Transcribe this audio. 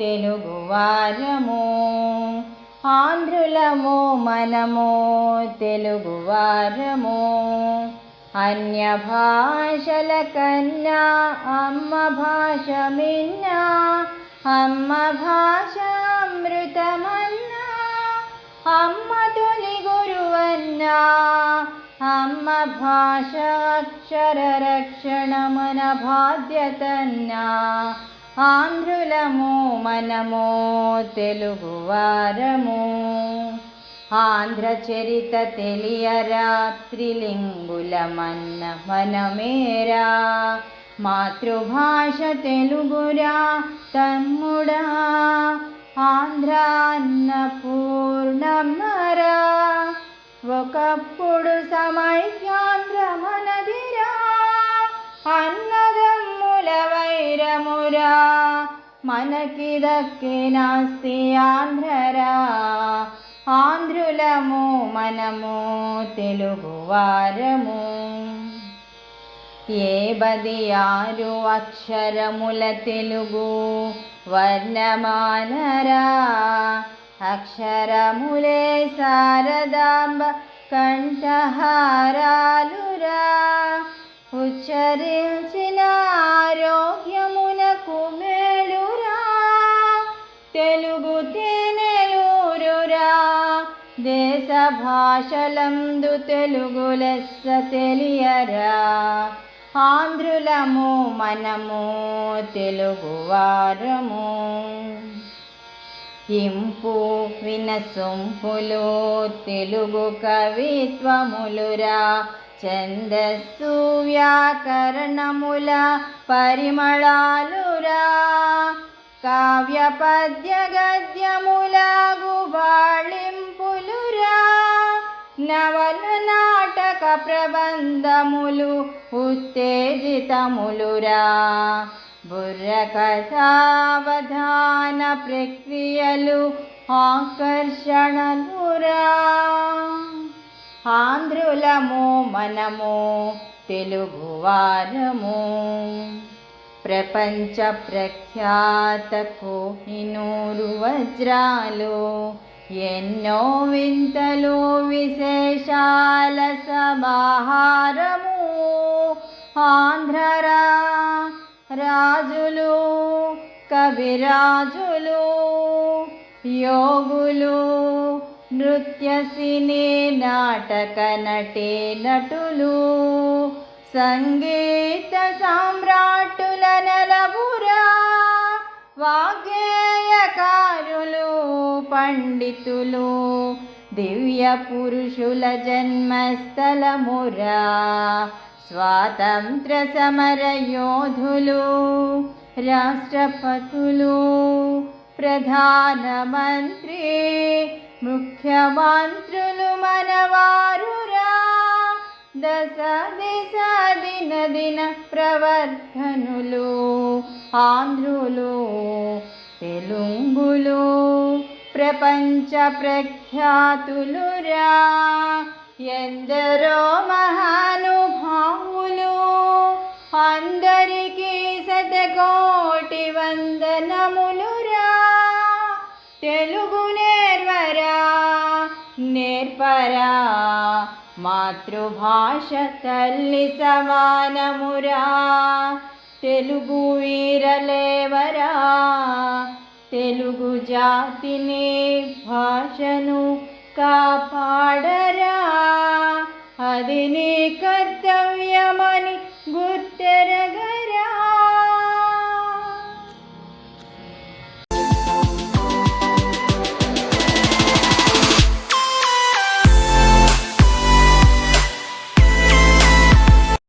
తెలుగువారము ఆంధ్రులము మనము తెలుగువారము అన్య భాషల కన్నా అమ్మ భాష మిన్నా అమ్మ భాష అమృతమన్నా అమ్మ తొలి గురువన్నా అమ్మ భాష అక్షర రక్షణ మన బాధ్యతన్నా ఆంధ్రులము మనము తెలుగువారము ఆంధ్ర చరిత తెలియరా త్రిలింగులమన్న మనమేరా మాతృభాష తెలుగురా తమ్ముడా. ఆంధ్ర అన్నపూర్ణమ్మరా ఒకప్పుడు సమైక్యాంధ్రమ వైరమురా మనకి దక్కినాస్తి ఆంధ్రరా. ఆంధ్రులము మనము తెలుగువారము ఏ బది ఆరు అక్షరముల తెలుగు వర్ణమానరా? అక్షరములే శారదాంబ కంఠహారాలురా. ఉచ్చరించిన ఆరోగ్యమునకు మేలురా. తెలుగు తేనెలూరురా. దేశ భాషలందు తెలుగు లెస్స తెలియరా. ఆంధ్రులము మనము తెలుగువారము ఇంపు వినసొంపులు తెలుగు కవిత్వములురా. ఛందస్సు వ్యాకరణముల పరిమళాలురా. కావ్య పద్య గద్యములాగు గుబాళింపులురా నవల నాటక ప్రబంధములు ఉత్తేజితములురా. బుర్ర కథావధాన ప్రక్రియలు ఆకర్షణలురా. ఆంధ్రులము మనము తెలుగువారము ప్రపంచ ప్రఖ్యాత కోహినూరు వజ్రాలు ఎన్నో వింతలు విశేషాల సమాహారము. ఆంధ్రరా రాజులు కవిరాజులు యోగులు నృత్య సినీ నాటక నటే నటులు సంగీత సామ్రాటుల నలబురా వాగ్గేయకారులు పండితులు దివ్య పురుషుల జన్మస్థలమురా స్వాతంత్ర సమర యోధులు రాష్ట్రపతులు ప్రధానమంత్రి ముఖ్యమంత్రులు మనవారురా. దశ దిశ దిన దిన ప్రవర్ధనులు ఆంధ్రులు తెలుగులు ప్రపంచ ప్రఖ్యాతులురా. ఎందరో మహానుభావు పరా మాతృభాష తల్లి సమానమురా తెలుగు వీరలేవరా తెలుగు జాతిని భాషను కాపాడరా అది నీ కర్తవ్యమని గుర్తెరగా